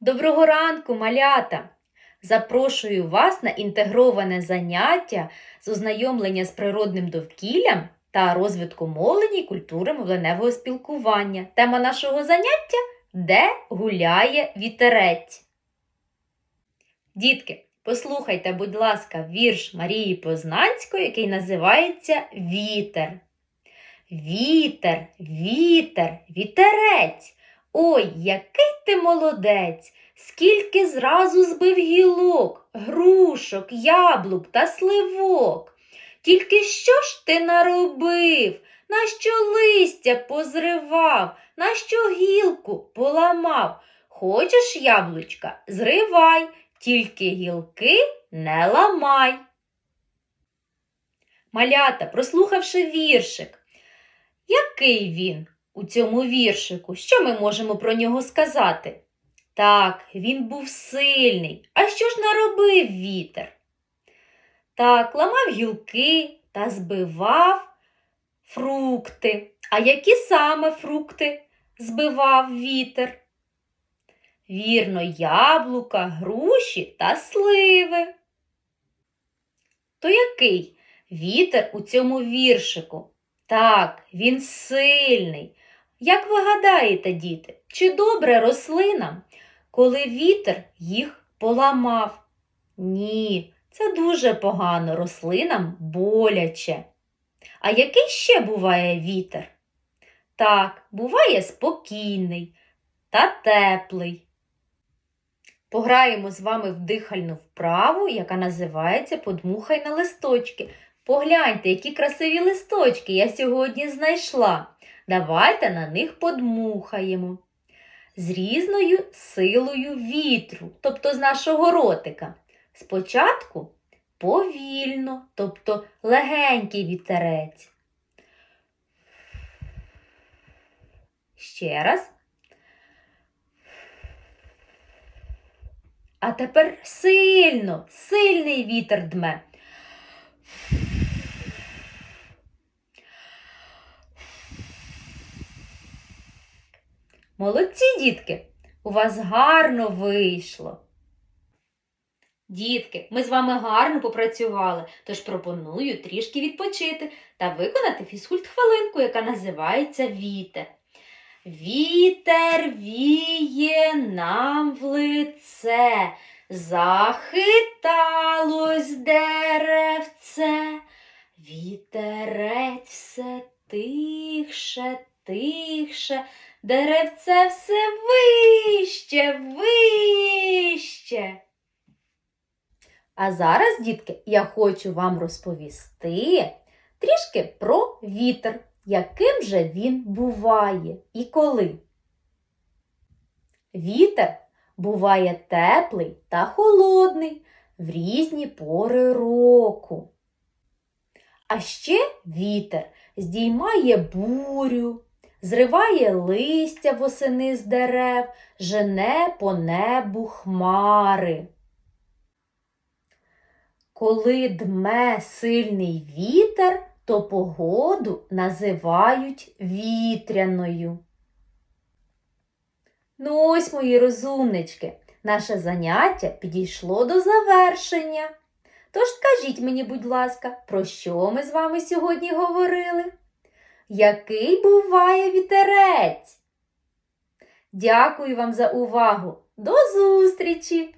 Доброго ранку, малята! Запрошую вас на інтегроване заняття з ознайомлення з природним довкіллям та розвитку мовлення і культури мовленевого спілкування. Тема нашого заняття Де гуляє вітерець. Дітки, послухайте, будь ласка, вірш Марії Познанської, який називається Вітер. Вітер, вітер, вітерець. Ой, який ти молодець! Скільки зразу збив гілок, грушок, яблук та сливок. Тільки що ж ти наробив? Нащо листя позривав, нащо гілку поламав? Хочеш яблучка? Зривай, тільки гілки не ламай. Малята, прослухавши віршик, який він? У цьому віршику. Що ми можемо про нього сказати? Так, він був сильний. А що ж наробив вітер? Так, ламав гілки та збивав фрукти. А які саме фрукти збивав вітер? Вірно, яблука, груші та сливи. То який вітер у цьому віршику? Так, він сильний. Як ви гадаєте, діти, чи добре рослинам, коли вітер їх поламав? Ні, це дуже погано рослинам боляче. А який ще буває вітер? Так, буває спокійний та теплий. Пограємо з вами в дихальну вправу, яка називається Подмухай на листочки. Погляньте, які красиві листочки я сьогодні знайшла. Давайте на них подмухаємо. З різною силою вітру, тобто з нашого ротика. Спочатку повільно, тобто легенький вітерець. Ще раз. А тепер сильно, сильний вітер дме. Молодці, дітки! У вас гарно вийшло. Дітки, ми з вами гарно попрацювали, тож пропоную трішки відпочити та виконати фізкульт-хвилинку, яка називається Вітер. Вітер віє нам в лице, захиталось деревце, вітерець все тихше, тихше, деревце все вище, вище. А зараз, дітки, я хочу вам розповісти трішки про вітер, яким же він буває і коли. Вітер буває теплий та холодний в різні пори року. А ще вітер здіймає бурю, зриває листя восени з дерев, жене по небу хмари. Коли дме сильний вітер, то погоду називають вітряною. Ну ось, мої розумнички, наше заняття підійшло до завершення. Тож скажіть мені, будь ласка, про що ми з вами сьогодні говорили? Який буває вітерець? Дякую вам за увагу! До зустрічі!